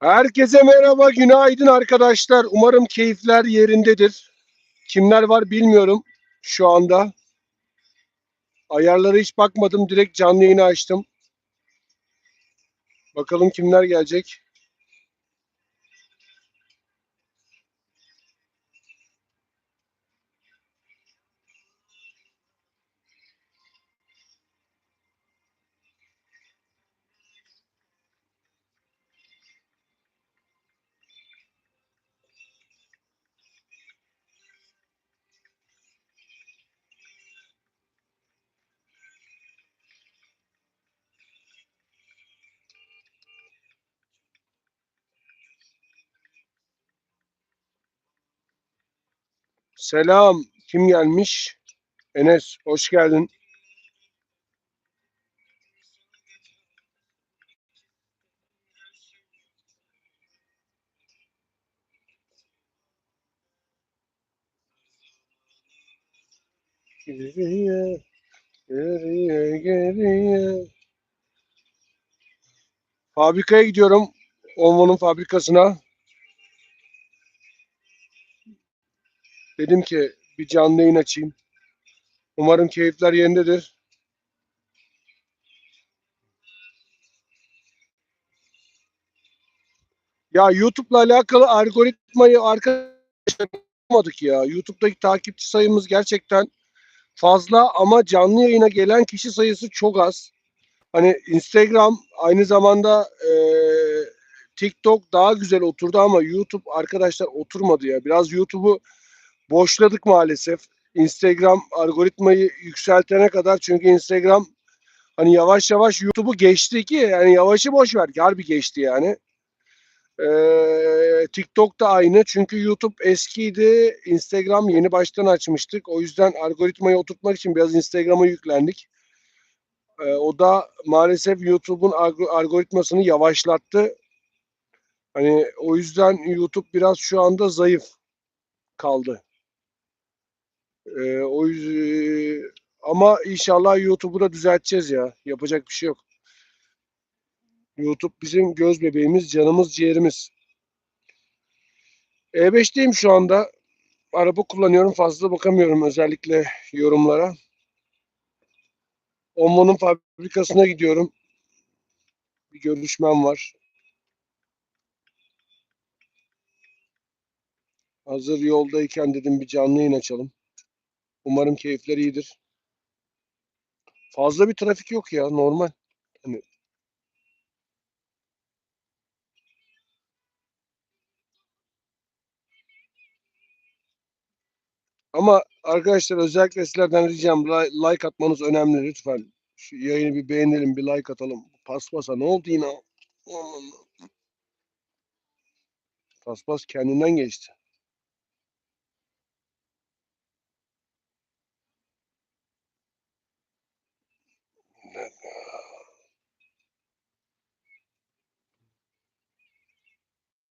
Herkese merhaba, günaydın arkadaşlar. Umarım keyifler yerindedir. Kimler var bilmiyorum şu anda. Ayarlara hiç bakmadım, direkt canlı yayını açtım. Bakalım kimler gelecek. Selam, kim gelmiş? Enes, hoş geldin. Geriye, geriye, geriye. Fabrikaya gidiyorum. Onvo'nun fabrikasına. Dedim ki bir canlı yayın açayım. Umarım keyifler yerindedir. Ya YouTube'la alakalı algoritmayı arkadaşlar yapamadık ya. YouTube'daki takipçi sayımız gerçekten fazla ama canlı yayına gelen kişi sayısı çok az. Hani Instagram aynı zamanda e, TikTok daha güzel oturdu ama YouTube arkadaşlar oturmadı ya. Biraz YouTube'u boşladık maalesef. Instagram algoritmayı yükseltene kadar çünkü Instagram hani yavaş yavaş YouTube'u geçti ki yani yavaşı boş ver. Harbi geçti yani. Ee, TikTok da aynı çünkü YouTube eskiydi. Instagram yeni baştan açmıştık. O yüzden algoritmayı oturtmak için biraz Instagram'a yüklendik. Ee, o da maalesef YouTube'un alg- algoritmasını yavaşlattı. Hani o yüzden YouTube biraz şu anda zayıf kaldı. Ee, o yüzden ama inşallah YouTube'u da düzelteceğiz ya. Yapacak bir şey yok. YouTube bizim göz bebeğimiz, canımız, ciğerimiz. E5'teyim şu anda. Araba kullanıyorum. Fazla bakamıyorum özellikle yorumlara. Onvo'nun fabrikasına gidiyorum. Bir görüşmem var. Hazır yoldayken dedim bir canlı yayın açalım. Umarım keyifler iyidir. Fazla bir trafik yok ya normal. Hani Ama arkadaşlar özellikle sizlerden ricam li- like atmanız önemli lütfen. Şu yayını bir beğenelim, bir like atalım. Paspasa ne oldu yine? Paspas kendinden geçti.